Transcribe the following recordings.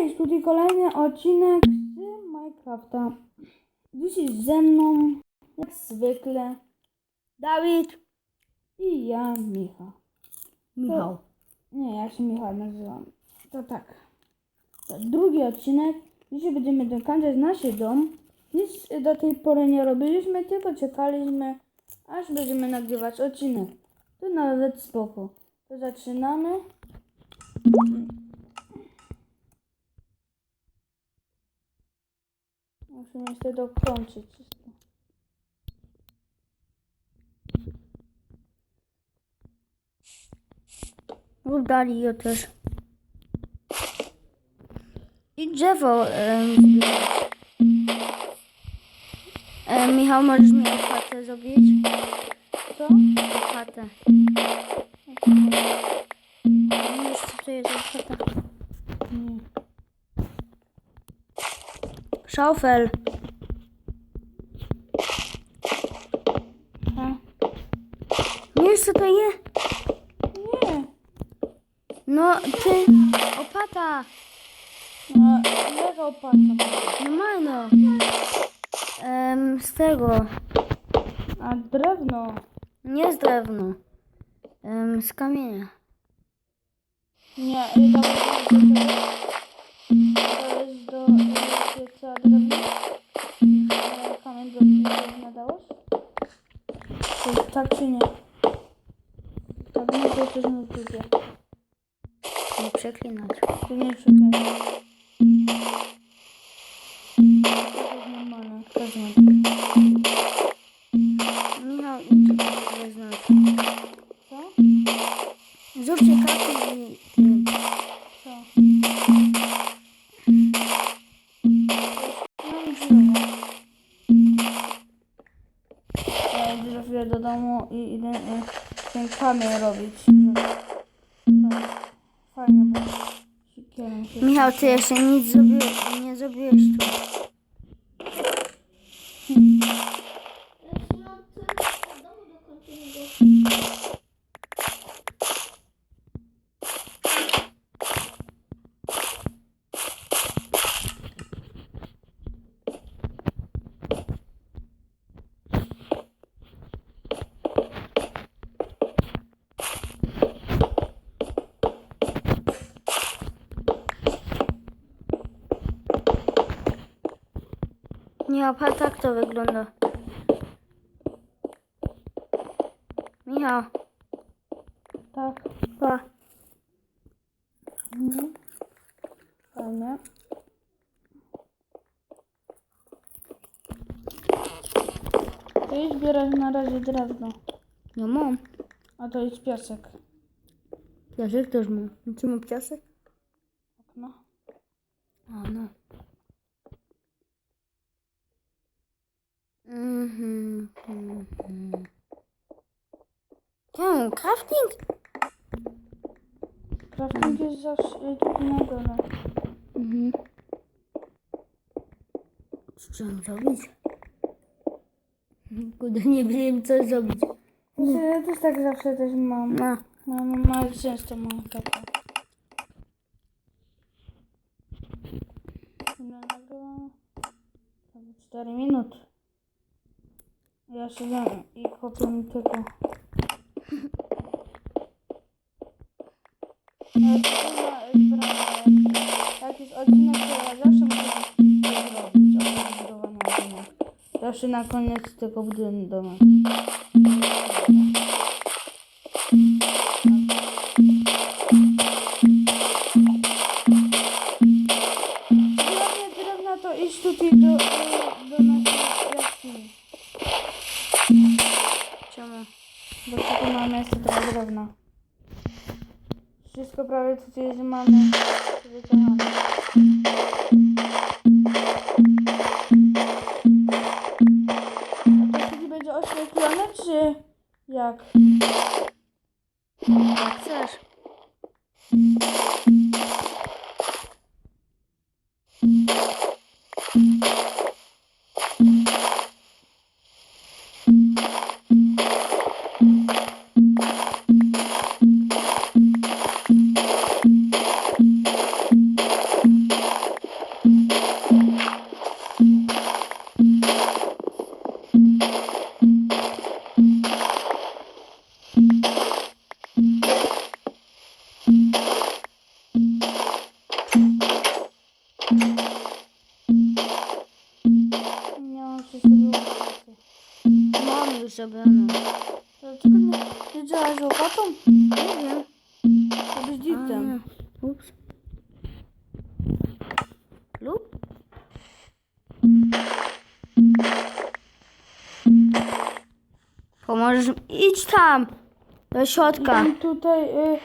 Cześć, tutaj kolejny odcinek z Minecrafta. Dzisiaj ze mną, jak zwykle, Dawid i ja, Michał. Michał. Nie, ja się Michał nazywam. To tak. To drugi odcinek. Dzisiaj będziemy dokończać nasz dom. Nic do tej pory nie robiliśmy, tylko czekaliśmy, aż będziemy nagrywać odcinek. To nawet spoko. To zaczynamy. Musimy jeszcze dokończyć wszystko. Rób dalej ja też. I drzewo. em, em, Michał, możesz mi opłatę zrobić? Co? Opłatę. Co to jest opłata? Nie. Schaufel. A? Wiesz, co to jest? Nie. No, ty. Opłata. No, jaka opłata? Normalno. Em, z tego. A drewno. Nie z drewno. Em, z kamienia. Nie, to drewna. E, Kamień dałeś? To, tak czy nie? Tak, nie, to jesteś na YouTubie. Nie przeklinać. Tu nie szukaj. To jest normalne, każdy ma siekierą się Michał, ty jeszcze nic zrobiłeś, Michał, patrz tak to wygląda. Michał, Tak. pa. Mhm. Fajnie. To idź zbierać na razie drewno. Ja mam. A to jest piasek. Piasek też mam. Czy mam piasek? Okno. A, no. Mhm. mhm. Crafting? Crafting jest zawsze na dole. Mhm. Co trzeba zrobić? Kurde, nie wiem co zrobić. Ja też tak zawsze też mam. No. No, no, no często mam takie. Ile nagrałam? Prawie 4 minuty. Ja siedzę i kopię tylko. Ale to chyba sprawa, jak- jest odcinek, to zawsze muszę zrobić, budowania domu. Zawsze na koniec tylko buduję Jak chcesz. zrobiono. Dlaczego nie, nie działasz łopatą? Nie wiem. Ditem. nie. Ups. Lub? Pomożesz mi? Idź tam! Do środka. Tam tutaj... Y,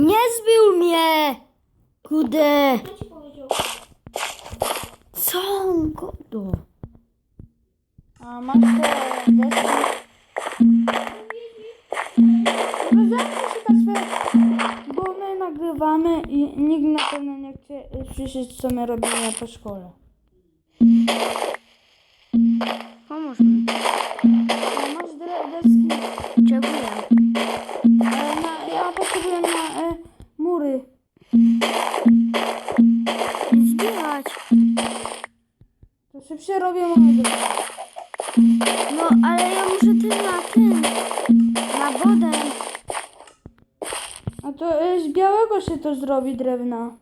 Nie zbił mnie! Kudę! Co on go do? A masz te deski? No zamknij się tak swoje... Bo my nagrywamy i nikt na pewno nie chce y, słyszeć, co my robimy po szkole. połowy drewna.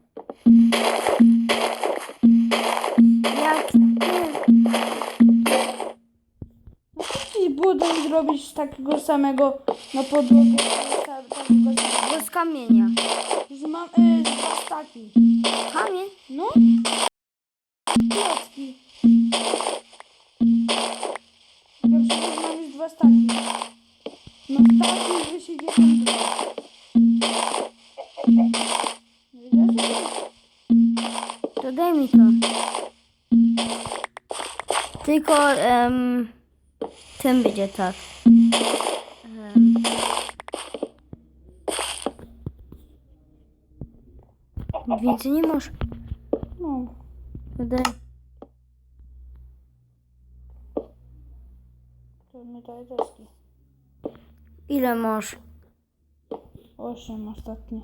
Jak ty? No i budynek zrobić takiego samego na podłogę takiego samego z kamienia. Z, ma, y, z pastaki. Kamień? No. Klocki. Ja przecież mam już dwa staki. Na staki 290. To daj mi to. Tylko em, ten będzie tak. Em, więcej nie masz. No. Daj. To mi daj deski. Ile masz? Osiem ostatnie.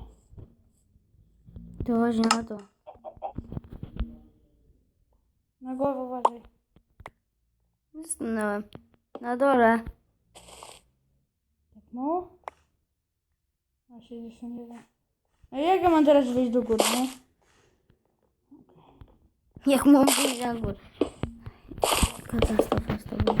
To chodź na to. Na głowę uważaj. Zstanąłem. Na dole. Tak mało? A 61. A jak ja mam teraz wyjść do góry, nie? Jak mam wyjść na górę? Katastrofa z tobą.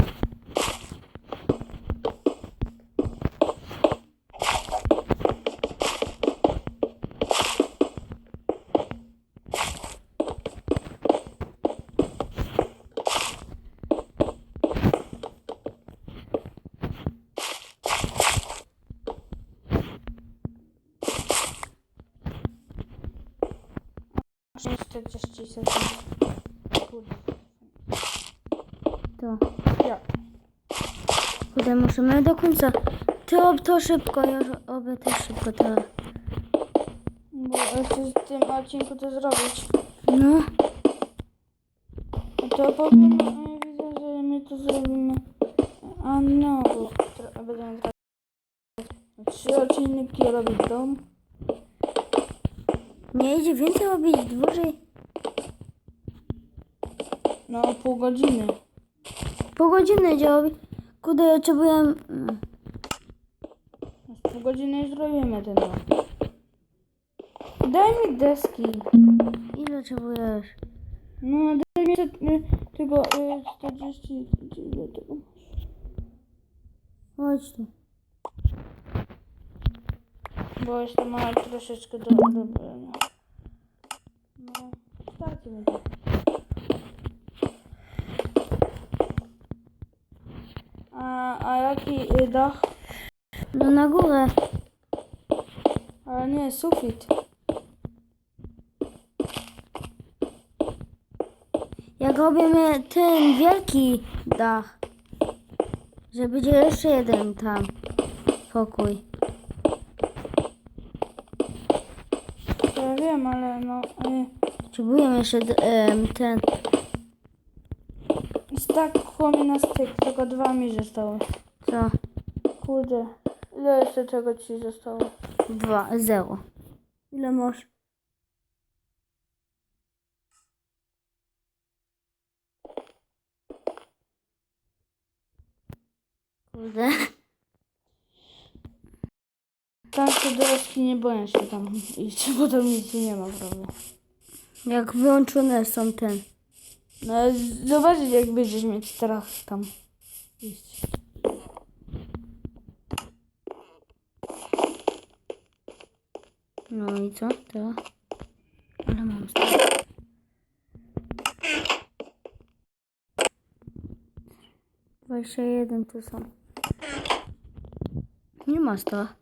Muszę 40 sekund. Kurde. To. Ja. Kurde, musimy do końca. Ty ob to szybko, ja oby też szybko to. Bo chcę w tym odcinku to zrobić. No. No to powiem, widzę, że my to zrobimy. A no, będziemy trzy odcinki robić w domu. Nie idzie więcej robić dłużej. No, pół godziny. Pół godziny idzie robić. Kurde, ja potrzebuję... mm, No, pół godziny i zrobimy ten dom. Daj mi deski. Ile potrzebujesz? No, daj mi te, y, tego y, 40. Ile tego masz? Chodź tu. Bo jeszcze ma troszeczkę do robienia. No, starczy mi to. A, a jaki dach? No na górę. Ale nie, sufit. Jak robimy ten wielki dach. Że będzie jeszcze jeden tam. Pokój. Ja wiem, ale no... Y, Potrzebujemy jeszcze ten. tak chłomie na styk, tylko dwa mi zostały. Co? Kurde, ile jeszcze czego ci zostało? Dwa, zero. Ile masz? Kurde. Tam się do jaskini boję się tam iść, bo tam nic nie ma, prawda? Jak wyłączone są ten. No zobaczyć jak będziesz mieć strach tam iść. No i co teraz? Ale mam. Dwadzieścia jeden to są. Nie ma strach.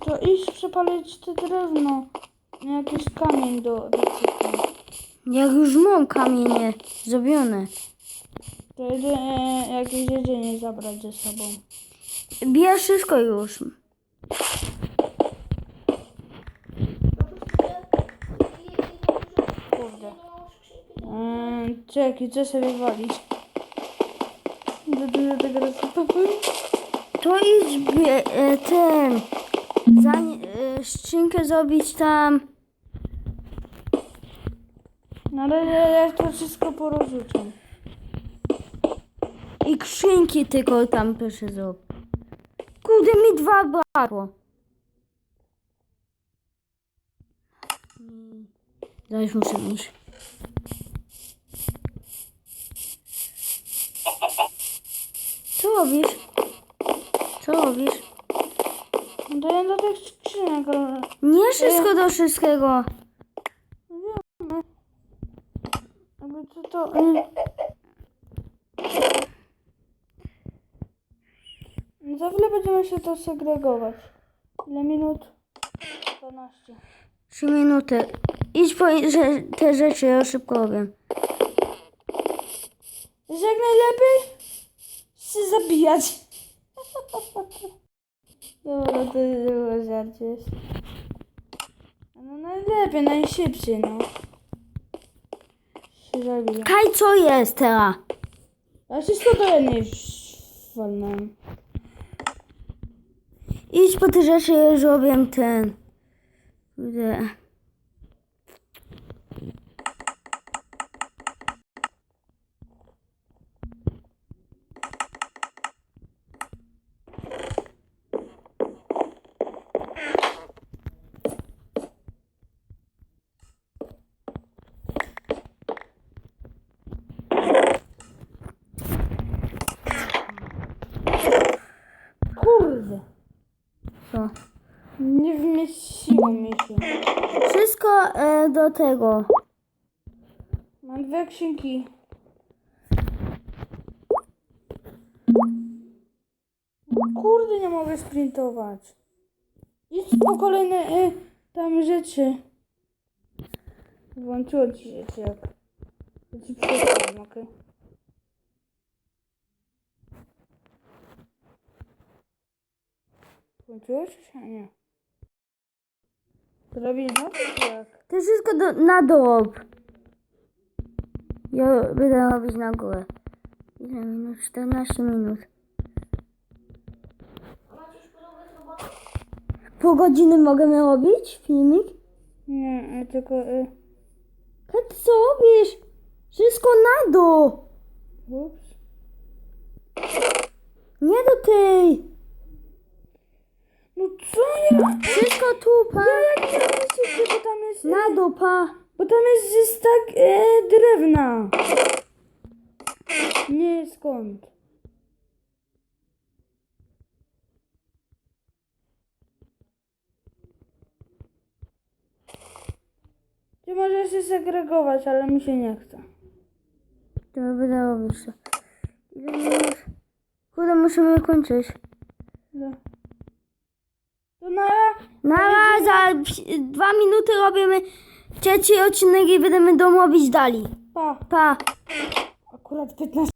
To iść przepalić te drewno. Na jakiś kamień do, do cyklu. Jak już mam kamienie zrobione. To idę e, jakieś jedzenie zabrać ze sobą. Bierz wszystko już. Kurde. Eee, czekaj, co sobie walić? Do dużo tego rozsypałem. To idź e, ten. Za, e, szczynkę zrobić tam. Na razie ja to wszystko porozrzucam. I skrzynki tylko tam proszę zrób. Kurde mi dwa brakło. Mm, Zaraz muszę iść. Co robisz? Co robisz? Daję do tych skrzynek, ale... Nie wszystko do wszystkiego. Jakby co to... Za chwilę będziemy się to segregować. Ile minut? 12. Trzy minuty. Idź po że, te rzeczy, ja szybko robię. Jest jak najlepiej się zabijać. Dobra, to było żarcie jest. No najlepiej, najszybciej, no. Się zabija. Kaj, co jest teraz? A wszystko do jednej walnąłem. Idź po te rzeczy, ja już robię ten. Kurde. Co? Nie wmieściło mi się. Wszystko e, do tego. Mam dwie księgi. Kurde, nie mogę sprintować. Idź po kolejne e, tam rzeczy. Włączyło ci się jak. Ja ci się? Nie. Zrobić no? Jak? To wszystko do, na dół. Ja będę robić na górę. Ile minut? 14 minut. Pół godziny mogę robić filmik? Nie, tylko... E, Kat, co robisz? Wszystko na dół. ups. Nie do tej. No co ja? Wszystko tu, pa. Jak nie myślicie, bo tam jest... Na dół, pa. Bo tam jest, jest tak e, drewna. Nie skąd. Ty możesz się segregować, ale mi się nie chce. To. Ile minut? Kurde, musimy kończyć. Że- To na Na raz, za pi- dwa minuty robimy trzeci odcinek i będziemy domowić dalej. pa. Pa. Akurat 15